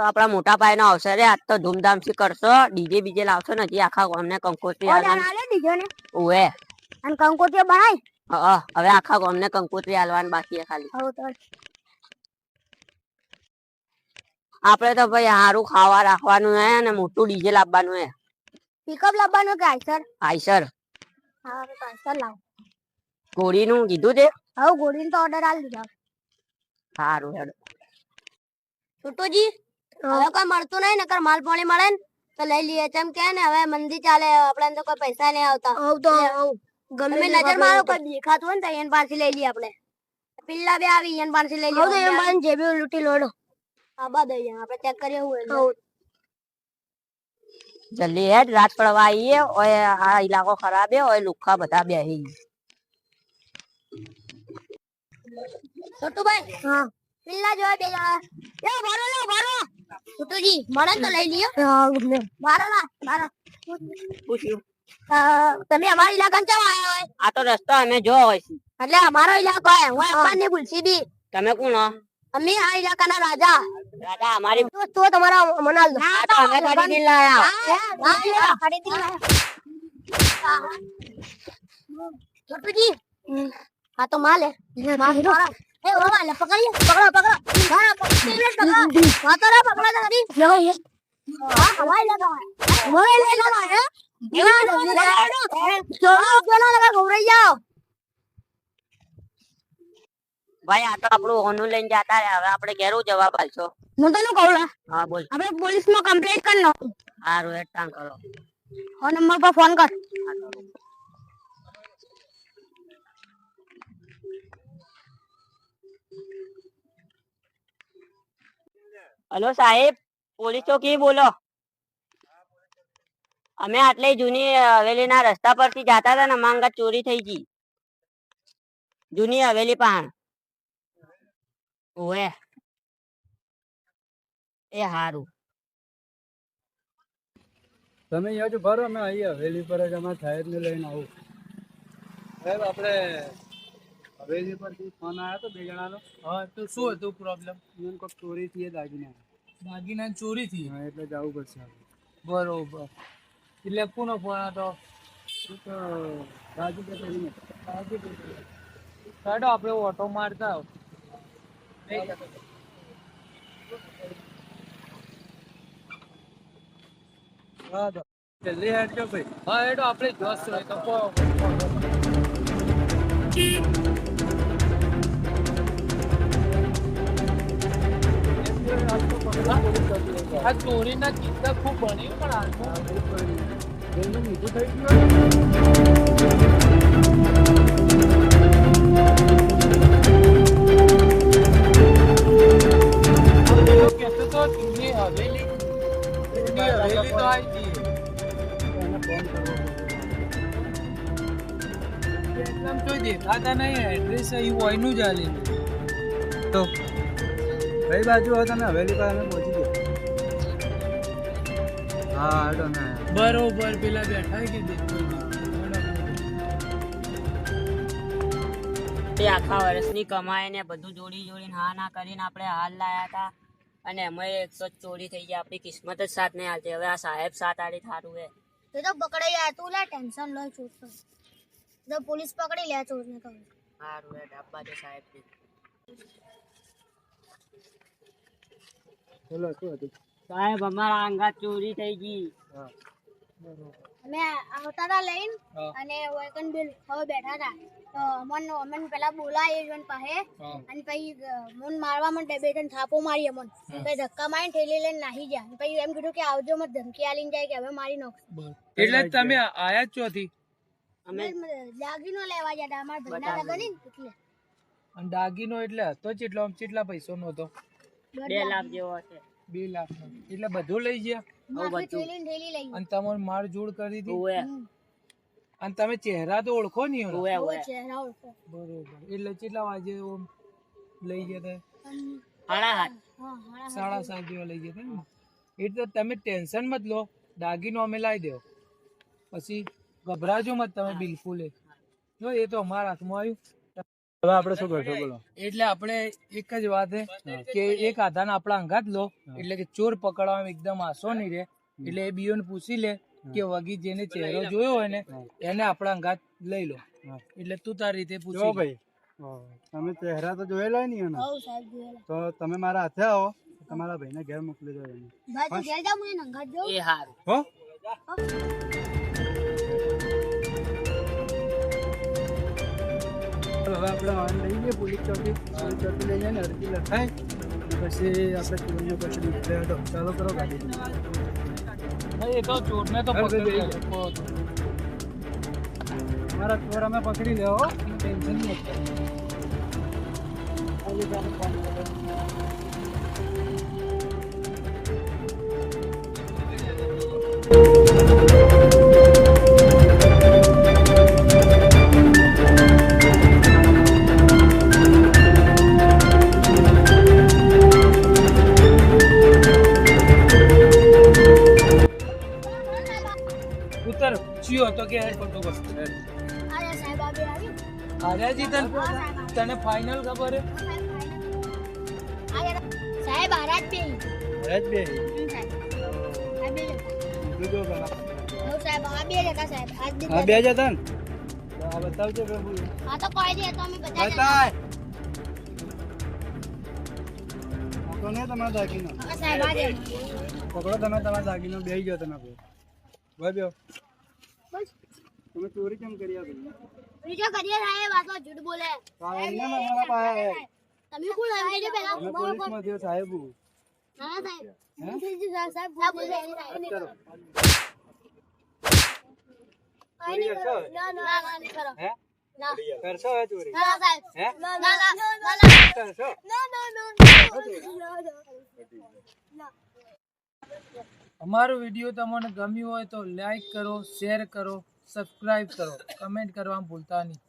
તો આપણા મોટા પાયનો આવશે. રે આજ તો ધૂમધામથી કરશો. ડીજે બીજે લાવશો ને હજી આખા ગામને કંકોત્રી ને ઓવે અને કંકોત્રી બનાય? હા હવે આખા ગામને કંકોત્રી આલવાની બાકી ખાલી. આપણે તો ભાઈ સારું ખાવા રાખવાનું હે અને મોટું ડીજે લાવવાનું હે. પિકઅપ લાવવાનું કે આઈસર? આઈસર. હા તો આઈસર લાવ. ઘોડીનું કીધું છે હા ગોળીનો તો ઓર્ડર આલી દીધો. સારું હેડો છોટુજી? હવે કોઈ મળતું નહીં નકર માલ પાણી મળે ને તો લઈ લઈએ. ચમ કે ને હવે મંદી ચાલે આપણે તો કોઈ પૈસા નહીં આવતા. હવે તો તમે નજર મારો કોઈ દેખાતું હોય ને તો એન પાસેથી લઈ લઈએ આપણે. પિલ્લા બે આવી એન પાસેથી લઈ હવે તો લઈએ. એમ બાન જેબી લૂંટી લોડો આ બાદ દઈએ આપણે ચેક કરીએ હું એટલે. હવે જલ્દી હેડ રાત પડવા આવીએ ઓય આ ઇલાકો ખરાબ હે ઓય લુખા બધા બેહી. છોટુભાઈ હા. પિલ્લા જોવા બે જણા. લે ભારો લે ભારો છોટુજી મળે ને તો લઈ લ્યો. ગમે ભારો પૂછ્યું. તમે અમારી ઇલાકા ચમ આયા હોય? આ તો રસ્તો અમે જો હોય છે. એટલે અમારો ઇલાકો હે હું. અપ્પાની ભૂલસી બી. તમે કોણ અમે આ ઇલાકાના રાજા. રાજા અમારી તો તમારા મનાલ આ તો અમે ખરીદી લાયા. હા, ખરીદી લાયા. છોટુજી આ તો માલ હે. માલ મારા. એ ઓલા માલ હે, પકડો પકડો. મારા પકડી લે, પકડો. વાતો રે પકડો તો ખરી. હા, હવાઈ લગાવા. હવાઈ. લગાવા, હે? એવા લગાવા. ચોરો લગા ઘવરાઈ જાઓ. ભાઈ આ તો આપણું હોનું લઈને જતા રહ્યા. હવે આપણે ઘેરું જવાબ આલશો હું તને કહું લા, હા બોલ. આપણે પોલીસમાં કમ્પ્લેન્ટ કરી નાખો. સારું હેડ કામ કરો. આ નંબર પર ફોન કર. હલો, સાહેબ, પોલીસ ચોકી બોલો? અમે આટલે જૂની હવેલીના રસ્તા પરથી જતા હતા ને માંગા ચોરી થઈ ગઈ. જૂની હવેલી પાણ. ઓએ એ હારું. તમે અહીંયા જો ભરો અમે અહીંયા હવેલી પર જ અમારા સાહેબને લઈને આવું. સાહેબ, આપણે હવેલી પરથી ફોન આવ્યો તો બે જણાનો હા તો શું હતું પ્રોબ્લેમ મને કોઈ ચોરી થી દાગીના દાગીના ચોરી થઈ હા એટલે જવું પડશે હવે. બરોબર એટલે કોનો ફોન હતો એ તો રાજુ પટેલને કાઢો આપણે ઓટો મારતા આવો. હા તો જલ્દી હેડજો ભાઈ હા એડો આપણે જોશ હોય તો આ ચોરીના કિસ્સા ખૂબ બન્યું પણ હાલમાં હવેલી હવેલી તો આવી એકદમ તો દેખાતા નહીં એડ્રેસ અહીં હોયનું જ આલી તો કઈ બાજુ હવે તમે? હવેલી પર પહોંચી હા હેડો ના બરોબર પેલા બેઠા કે આખા વર્ષની કમાઈ ને બધું જોડી જોડીને હા ના કરીને આપણે હાલ લાયા હતા. અને એમાં એકસો ચોરી થઈ ગયા. આપણી કિસ્મત જ સાથ નહીં હાલતી હવે આ સાહેબ સાથ આડી થારું હે. એ તો પકડાઈ આ તું લે ટેન્શન લો ચોર તો. પોલીસ પકડી લે ચોર ને તો. સારું હે ડાબા દે સાહેબ બોલો શું હતું? સાહેબ અમારા અંગાત ચોરી થઈ ગઈ. અમે આવતા હતા લઈને અને વૈકન બિલ હવે બેઠા હતા તો અમન અમન પેલા બોલાય જોન પાસે અને પછી મન મારવા માટે બે ત્રણ થાપો મારી અમન. પછી ધક્કા મારીને ઠેલી લઈને નાહી ગયા. પછી એમ કીધું કે આવજો મત ધમકી આલીને જાય કે હવે મારી નાખશે એટલે તમે આયા જ ચોથી? અમે અમે દાગીનો લેવા ગયા હતા. અમારા ભાઈના લગન ને એટલે. અને દાગીનો એટલે હતો ચેટલો ચેટલા પૈસો નો હતો? બે લાખ. જેવો હશે. બે લાખ એટલે બધું લઈ ગયા? અને તમારે માર જોડ કરી દીધી? અને તમે ચહેરા તો ઓળખો નહીં બરોબર. એટલે કેટલા વાગે લઈ ગયા હતા સાડા સાત જેવા લઈ ગયા હતા ને? એટલે તમે ટેન્શન મત લો. દાગીનો અમે લાવી દેવો. પછી ગભરાજો મત તમે બિલકુલ. જો એ તો અમારા હાથમાં આવ્યું. હવે આપણે શું કરશો? બોલો. એટલે આપણે એક જ વાત છે કે એક આધાર આપણા અંગાત લો એટલે કે ચોર પકડવામાં એકદમ આસો નહીં રે એટલે એ બીઓને પૂછી લે કે વગી જેને ચહેરો જોયો હોય ને એને આપણા અંગાત લઈ લો. એટલે તું તારી રીતે પૂછો ભાઈ તમે ચહેરા તો જોયેલા નહીં એના. તો તમે મારા હાથે આવો તમારા ભાઈને ઘેર મોકલી દો એને. એ સારું હો. તો હવે આપણે વાહન લઈ જઈએ પોલીસ ચોકી. પોલીસ ચોકી લઈ જઈને અરજી લખાય પછી આપણે ચોરીને પછી હેડો. ચાલો કરો ગાડી. એ તો ચોરને તો પકડી મારા ચોર અમે પકડી લેવો ટેન્શન નહીં. અરે. આર્યાજી તને તને ફાઇનલ ખબર હે? સાહેબ આરાજ બે આરાજ બે. બીજું જો સાહેબ આ બે જતા સાહેબ. બી જતા ને? આ બતાવજો પ્રભુ. આ તો કોઈ નહીં, તો અમે બધા બતાય. આ તમારા દાગીનો. સાહેબ આ જે. પકડો તમે તમારા દાગીનો જાઓ તમે ભાઈ. તમે ચોરી કેમ કરી આ ભાઈ બીજો કરીએ સાહેબ આ તો જૂઠ બોલે. આ એમને મારા પાસે તમે કોણ આવી જજો પહેલા તમે પોલીસમાં થયો સાહેબ ના સાહેબ. સાહેબ સાહેબ બોલે. કરો. કઈ નહીં કરો. ના ના ના નહીં કરો. હે? ના. કરશો હવે ચોરી? ના સાહેબ. હે? ના ના ના ના કરશો? ના ના ના. અમારો વીડિયો તમને ગમ્યો હોય તો લાઈક કરો શેર કરો. સબસ્ક્રાઇબ કરો. કમેન્ટ કરવા ભૂલતા નહીં.